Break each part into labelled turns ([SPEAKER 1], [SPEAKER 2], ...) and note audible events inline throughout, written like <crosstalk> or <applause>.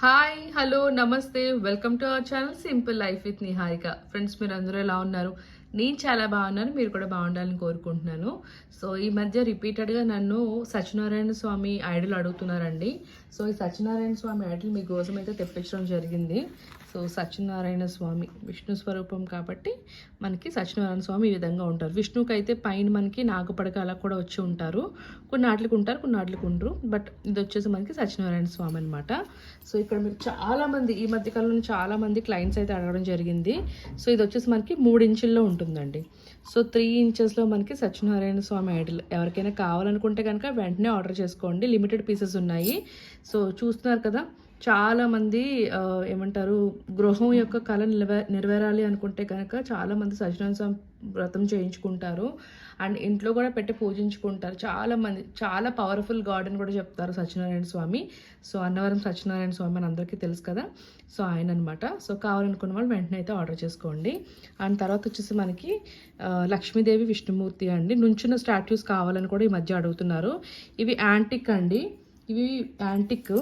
[SPEAKER 1] Hi hello నమస్తే. Welcome to our channel simple life with Niharika friends మీరు అందరూ ఎలా ఉన్నారు? నేను చాలా బాగున్నాను మీరు కూడా బాగుండాలని కోరుకుంటున్నాను. సో ఈ మధ్య రిపీటెడ్గా నన్ను సత్యనారాయణ స్వామి ఐడల్ అడుగుతున్నారండి. సో ఈ సత్యనారాయణ స్వామి ఐడల్ మీకోసం అయితే తెప్పించడం జరిగింది. సో సత్యనారాయణ స్వామి విష్ణు స్వరూపం కాబట్టి మనకి సత్యనారాయణ స్వామి ఈ విధంగా ఉంటారు. విష్ణుకి అయితే పైన మనకి నాగపడక అలా కూడా వచ్చి ఉంటారు. కొన్ని ఆటలకు ఉంటారు కొన్ని ఆటలకు ఉండరు. బట్ ఇది వచ్చేసి మనకి సత్యనారాయణ స్వామి అనమాట సో ఇక్కడ మీరు చాలామంది ఈ మధ్య కాలంలో చాలామంది క్లయింట్స్ అయితే అడగడం జరిగింది. సో ఇది వచ్చేసి మనకి మూడు ఇంచుల్లో ఉంటుందండి. సో త్రీ ఇంచెస్లో మనకి సత్యనారాయణ స్వామి ఐడల్ ఎవరికైనా కావాలనుకుంటే కనుక వెంటనే ఆర్డర్ చేసుకోండి. లిమిటెడ్ పీసెస్ ఉన్నాయి. సో చూస్తున్నారు కదా చాలా మంది ఆ, ఏమంటారు గృహం యొక్క కళ నిలవే నెరవేరాలి అనుకుంటే కనుక చాలా మంది సత్యనారాయణ స్వామి వ్రతం చేయించుకుంటారు. అండ్ ఇంట్లో కూడా పెట్టి పూజించుకుంటారు. చాలా మంది చాలా పవర్ఫుల్ గాడ్ అని కూడా చెప్తారు సత్యనారాయణ స్వామి. సో అన్నవరం సత్యనారాయణ స్వామి అని అందరికీ తెలుసు కదా? సో ఆయన అనమాట సో కావాలనుకున్న వాళ్ళు వెంటనే అయితే ఆర్డర్ చేసుకోండి. అండ్ తర్వాత వచ్చేసి మనకి లక్ష్మీదేవి విష్ణుమూర్తి అండి. నుంచున్న స్టాట్యూస్ కావాలని కూడా ఈ మధ్య అడుగుతున్నారు. ఇవి యాంటిక్ అండి. ఇవి యాంటిక్.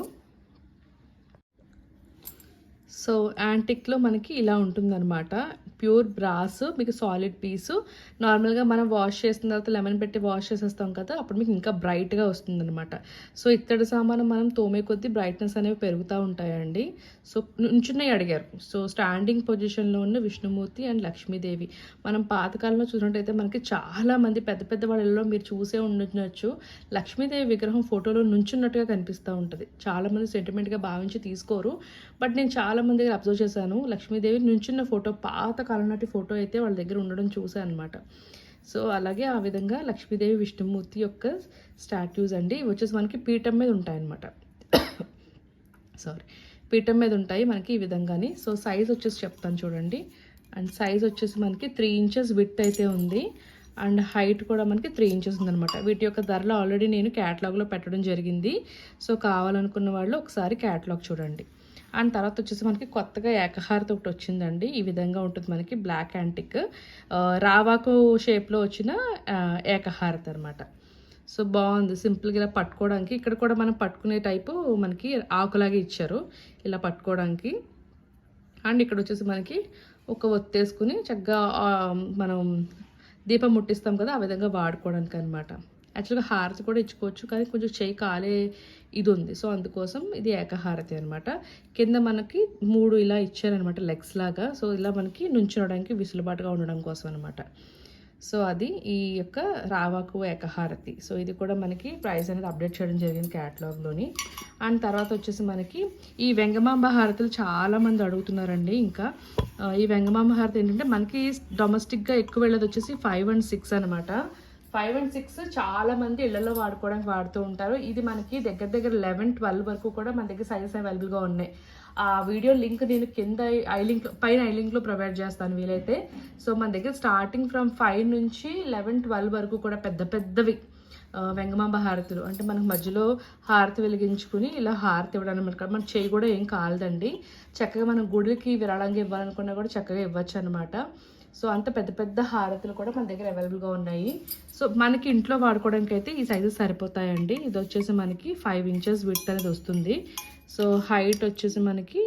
[SPEAKER 1] సో యాంటిక్లో మనకి ఇలా ఉంటుందన్నమాట. ప్యూర్ బ్రాస్ మీకు సాలిడ్ పీసు. నార్మల్గా మనం వాష్ చేసిన తర్వాత లెమన్ పెట్టి వాష్ చేసేస్తాం కదా అప్పుడు మీకు ఇంకా బ్రైట్గా వస్తుందన్నమాట. సో ఇత్తడి సామాను మనం తోమే కొద్దీ బ్రైట్నెస్ అనేవి పెరుగుతూ ఉంటాయండి. సో నుంచున్నాయి అడిగారు. సో స్టాండింగ్ పొజిషన్లో ఉన్న విష్ణుమూర్తి అండ్ లక్ష్మీదేవి. మనం పాతకాలంలో చూసినట్టయితే మనకి చాలామంది పెద్ద పెద్ద వాళ్ళలో మీరు చూసే ఉండొచ్చు. లక్ష్మీదేవి విగ్రహం ఫోటోలో నుంచున్నట్టుగా కనిపిస్తూ ఉంటుంది. చాలామంది సెంటిమెంట్గా భావించి తీసుకోరు. బట్ నేను చాలా మంది దగ్గర అబ్జర్వ్ చేశాను. లక్ష్మీదేవి నుంచున్న ఫోటో పాత కాలం నాటి ఫోటో అయితే వాళ్ళ దగ్గర ఉండడం చూసాను అనమాట సో అలాగే ఆ విధంగా లక్ష్మీదేవి విష్ణుమూర్తి యొక్క స్టాట్యూస్ అండి. ఇవి వచ్చేసి మనకి పీఠం మీద ఉంటాయన్నమాట. <coughs> సారీ పీఠం మీద ఉంటాయి మనకి ఈ విధంగానే. సో సైజ్ వచ్చేసి చెప్తాను చూడండి. అండ్ సైజ్ వచ్చేసి మనకి త్రీ ఇంచెస్ విత్ అయితే ఉంది. అండ్ హైట్ కూడా మనకి త్రీ ఇంచెస్ ఉందన్నమాట. వీటి యొక్క ధరలు ఆల్రెడీ నేను క్యాటలాగ్లో పెట్టడం జరిగింది. సో కావాలనుకున్న వాళ్ళు ఒకసారి క్యాటలాగ్ చూడండి. అండ్ తర్వాత వచ్చేసి మనకి కొత్తగా ఏకహారత ఒకటి వచ్చిందండి. ఈ విధంగా ఉంటుంది మనకి బ్లాక్ యాంటిక్. రావాకు షేప్లో వచ్చిన ఏకహారత అనమాట సో బాగుంది. సింపుల్గా ఇలా పట్టుకోవడానికి ఇక్కడ కూడా మనం పట్టుకునే టైపు మనకి ఆకులాగే ఇచ్చారు. ఇలా పట్టుకోవడానికి. అండ్ ఇక్కడ వచ్చేసి మనకి ఒక ఒత్తేసుకుని చక్కగా మనం దీపం ముట్టిస్తాం కదా ఆ విధంగా వాడుకోవడానికి అనమాట యాక్చువల్గా హారతి కూడా ఇచ్చుకోవచ్చు కానీ కొంచెం చేయి కాలే ఇది ఉంది సో అందుకోసం ఇది ఏకహారతి అనమాట కింద మనకి మూడు ఇలా ఇచ్చారనమాట లెగ్స్ లాగా. సో ఇలా మనకి నుంచోడానికి విసులుబాటుగా ఉండడం కోసం అనమాట సో అది ఈ యొక్క రావాకు ఏకహారతి. సో ఇది కూడా మనకి ప్రైస్ అనేది అప్డేట్ చేయడం జరిగింది క్యాటలాగ్లోని. అండ్ తర్వాత వచ్చేసి మనకి ఈ వెంగమాంబ హారతులు చాలామంది అడుగుతున్నారండి ఇంకా. ఈ వెంగమాంబ హారతి ఏంటంటే మనకి డొమెస్టిక్గా ఎక్కువ వెళ్ళేది వచ్చేసి ఫైవ్ అండ్ సిక్స్ అనమాట ఫైవ్ అండ్ సిక్స్ చాలా మంది ఇళ్ళలో వాడుకోవడానికి వాడుతూ ఉంటారు. ఇది మనకి దగ్గర దగ్గర లెవెన్ ట్వెల్వ్ వరకు కూడా మన దగ్గర సైజెస్ అవైలబుల్గా ఉన్నాయి. ఆ వీడియో లింక్ నేను కింద ఐ లింక్ పైన ఐ లింక్లో ప్రొవైడ్ చేస్తాను వీలైతే. సో మన దగ్గర స్టార్టింగ్ ఫ్రమ్ ఫైవ్ నుంచి లెవెన్ ట్వెల్వ్ వరకు కూడా పెద్ద పెద్దవి వెంగమాంబ హారతులు. అంటే మనకు మధ్యలో హారతి వెలిగించుకుని ఇలా హారతి ఇవ్వడం మనకి మన చేయి కూడా ఏం కాలదండి. చక్కగా మనం గుడికి విరాళంగా ఇవ్వాలనుకున్నా కూడా చక్కగా ఇవ్వచ్చు అనమాట. సో అంత పెద్ద పెద్ద హారతులు కూడా మన దగ్గర అవైలబుల్గా ఉన్నాయి. సో మనకి ఇంట్లో వాడుకోవడానికి అయితే ఈ సైజెస్ సరిపోతాయండి. ఇది వచ్చేసి మనకి ఫైవ్ ఇంచెస్ విత్ అనేది వస్తుంది. సో హైట్ వచ్చేసి మనకి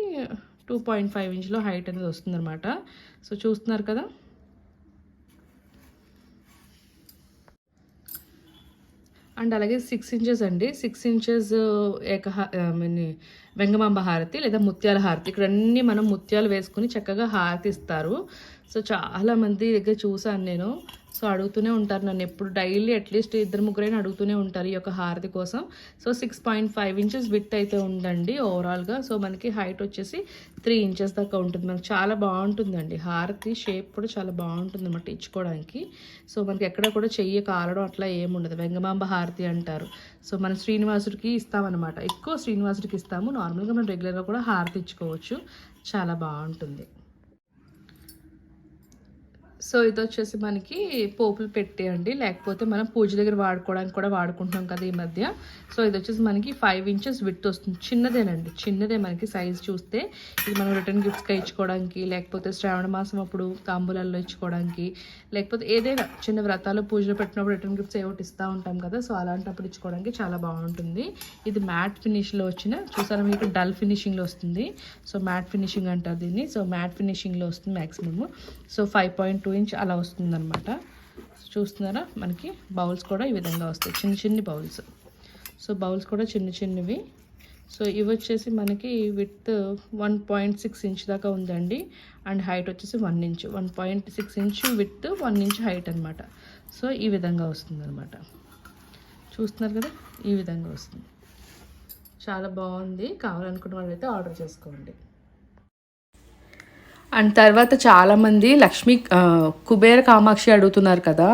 [SPEAKER 1] టూ పాయింట్ ఫైవ్ ఇంచ్లో హైట్ అనేది వస్తుంది అనమాట సో చూస్తున్నారు కదా? అండ్ అలాగే సిక్స్ ఇంచెస్ అండి. సిక్స్ ఇంచెస్ uh, ఏక ఐ మీన్ uh, వెంగమాంబ హారతి లేదా ముత్యాల హారతి. ఇక్కడ అన్ని మనం ముత్యాలు వేసుకుని చక్కగా హారతి ఇస్తారు సో చాలా మంది దగ్గర చూసాను నేను. సో అడుగుతూనే ఉంటారు నన్ను. ఎప్పుడు డైలీ అట్లీస్ట్ ఇద్దరు ముగ్గురైనా అడుగుతూనే ఉంటారు ఈ యొక్క హారతి కోసం. So six point five inches with అయితే ఉందండి ఓవరాల్గా. సో మనకి హైట్ వచ్చేసి త్రీ ఇంచెస్ దాకా ఉంటుంది. మనకి చాలా బాగుంటుందండి. హారతి షేప్ కూడా చాలా బాగుంటుంది అనమాట ఇచ్చుకోవడానికి. సో మనకి ఎక్కడ కూడా చెయ్యి కాలడం అట్లా ఏముండదు వెంగమాంబ హారతి అంటారు. సో మన శ్రీనివాసుడికి ఇస్తామన్నమాట ఎక్కువ శ్రీనివాసుడికి ఇస్తాము. నార్మల్గా మనం రెగ్యులర్గా కూడా హారతి ఇచ్చుకోవచ్చు. చాలా బాగుంటుంది. సో ఇది వచ్చేసి మనకి పోపులు పెట్టేయండి. లేకపోతే మనం పూజ దగ్గర వాడుకోవడానికి కూడా వాడుకుంటున్నాం కదా ఈ మధ్య. సో ఇది వచ్చేసి మనకి ఫైవ్ ఇంచెస్ విత్ వస్తుంది. చిన్నదేనండి. చిన్నదే మనకి సైజ్ చూస్తే. ఇది మనం రిటర్న్ గిఫ్ట్స్గా ఇచ్చుకోవడానికి లేకపోతే శ్రావణ మాసం అప్పుడు తాంబూలాల్లో ఇచ్చుకోవడానికి లేకపోతే ఏదైనా చిన్న వ్రతాలు పూజలు పెట్టినప్పుడు రిటర్న్ గిఫ్ట్స్ ఏవో ఇస్తూ ఉంటాం కదా. సో అలాంటప్పుడు ఇచ్చుకోవడానికి చాలా బాగుంటుంది. ఇది మ్యాట్ ఫినిష్లో వచ్చిన చూసారా మీకు డల్ ఫినిషింగ్లో వస్తుంది. సో మ్యాట్ ఫినిషింగ్ అంటారు దీన్ని. సో మ్యాట్ ఫినిషింగ్లో వస్తుంది maximum so five point two inch అలా వస్తుందనమాట చూస్తున్నారా? మనకి బౌల్స్ కూడా ఈ విధంగా వస్తాయి. చిన్న చిన్ని బౌల్స్. సో బౌల్స్ కూడా చిన్న చిన్నవి. సో ఇవి వచ్చేసి మనకి with one point six inch దాకా ఉందండి. అండ్ హైట్ వచ్చేసి one inch. One point six inch with one inch height అనమాట సో ఈ విధంగా వస్తుంది అనమాట చూస్తున్నారు కదా? ఈ విధంగా వస్తుంది. చాలా బాగుంది. కావాలనుకున్న వాళ్ళైతే ఆర్డర్ చేసుకోండి. అండ్ తర్వాత చాలామంది లక్ష్మి కుబేర కామాక్షి అడుగుతున్నారు కదా.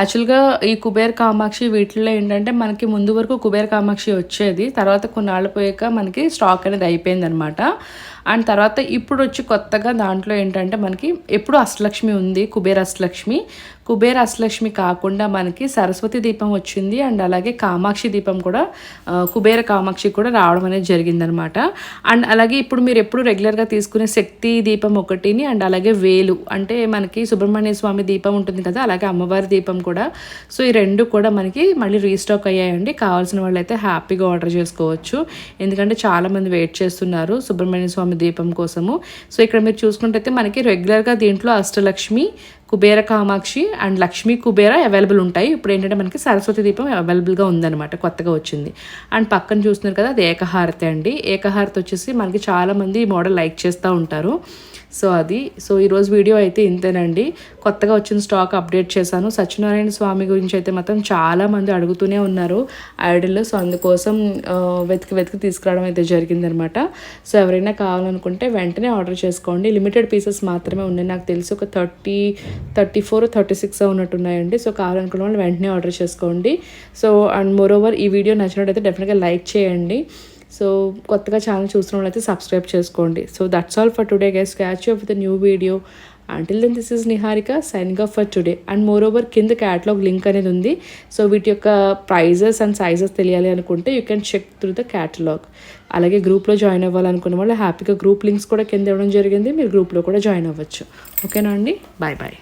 [SPEAKER 1] యాక్చువల్గా ఈ కుబేర కామాక్షి వీటిల్లో ఏంటంటే మనకి ముందు వరకు కుబేర కామాక్షి వచ్చేది తర్వాత కొన్నాళ్ళు పోయాక మనకి స్టాక్ అనేది అయిపోయింది అనమాట అండ్ తర్వాత ఇప్పుడు వచ్చి కొత్తగా దాంట్లో ఏంటంటే మనకి ఎప్పుడు అష్టలక్ష్మి ఉంది కుబేర అష్టలక్ష్మి. కుబేర అష్టలక్ష్మి కాకుండా మనకి సరస్వతి దీపం వచ్చింది అండ్ అలాగే కామాక్షి దీపం కూడా కుబేర కామాక్షి కూడా రావడం అనేది జరిగిందనమాట. అండ్ అలాగే ఇప్పుడు మీరు ఎప్పుడు రెగ్యులర్గా తీసుకునే శక్తి దీపం ఒకటిని అండ్ అలాగే వేలు అంటే మనకి సుబ్రహ్మణ్య స్వామి దీపం ఉంటుంది కదా అలాగే అమ్మవారి దీపం కూడా. సో ఈ రెండు కూడా మనకి మళ్ళీ రీస్టాక్ అయ్యాయండి. కావాల్సిన వాళ్ళు అయితే హ్యాపీగా ఆర్డర్ చేసుకోవచ్చు. ఎందుకంటే చాలామంది వెయిట్ చేస్తున్నారు సుబ్రహ్మణ్య స్వామి దీపం కోసము. సో ఇక్కడ మీరు చూసుకుంటే మనకి రెగ్యులర్గా దీంట్లో అష్టలక్ష్మి కుబేర కామాక్షి అండ్ లక్ష్మీ కుబేర అవైలబుల్ ఉంటాయి. ఇప్పుడు ఏంటంటే మనకి సరస్వతి దీపం అవైలబుల్గా ఉందన్నమాట కొత్తగా వచ్చింది. అండ్ పక్కన చూస్తున్నారు కదా అది ఏకహారతి అండి. ఏకహారతి వచ్చేసి మనకి చాలామంది ఈ మోడల్ లైక్ చేస్తూ ఉంటారు. సో అది. సో ఈరోజు వీడియో అయితే ఇంతేనండి. కొత్తగా వచ్చిన స్టాక్ అప్డేట్ చేశాను. సత్యనారాయణ స్వామి గురించి అయితే మాత్రం చాలామంది అడుగుతూనే ఉన్నారు ఐడల్లో సో అందుకోసం వెతికి వెతికి తీసుకురావడం అయితే జరిగిందనమాట. సో ఎవరైనా కావాలనుకుంటే వెంటనే ఆర్డర్ చేసుకోండి. లిమిటెడ్ పీసెస్ మాత్రమే ఉన్నాయి. నాకు తెలిసి ఒక thirty thirty four thirty six ఉన్నట్టున్నాయండి so కావాలనుకున్న వాళ్ళు వెంటనే ఆర్డర్ చేసుకోండి. సో అండ్ మోర్ ఓవర్ ఈ వీడియో నచ్చినట్టయితే డెఫినెట్గా లైక్ చేయండి. సో కొత్తగా ఛానల్ చూసిన వాళ్ళైతే సబ్స్క్రైబ్ చేసుకోండి. So that's all for today guys catch up with new video until then this is Niharika signing off for today and moreover కింద catalogue link అనేది ఉంది. సో వీటి యొక్క ప్రైజెస్ అండ్ సైజెస్ తెలియాలి అనుకుంటే you can check through the catalogue అలాగే గ్రూప్లో join అవ్వాలనుకున్న వాళ్ళు హ్యాపీగా గ్రూప్ లింక్స్ కూడా కింద ఇవ్వడం జరిగింది. మీరు గ్రూప్లో కూడా జాయిన్ అవ్వచ్చు. ఓకేనా అండి? Bye bye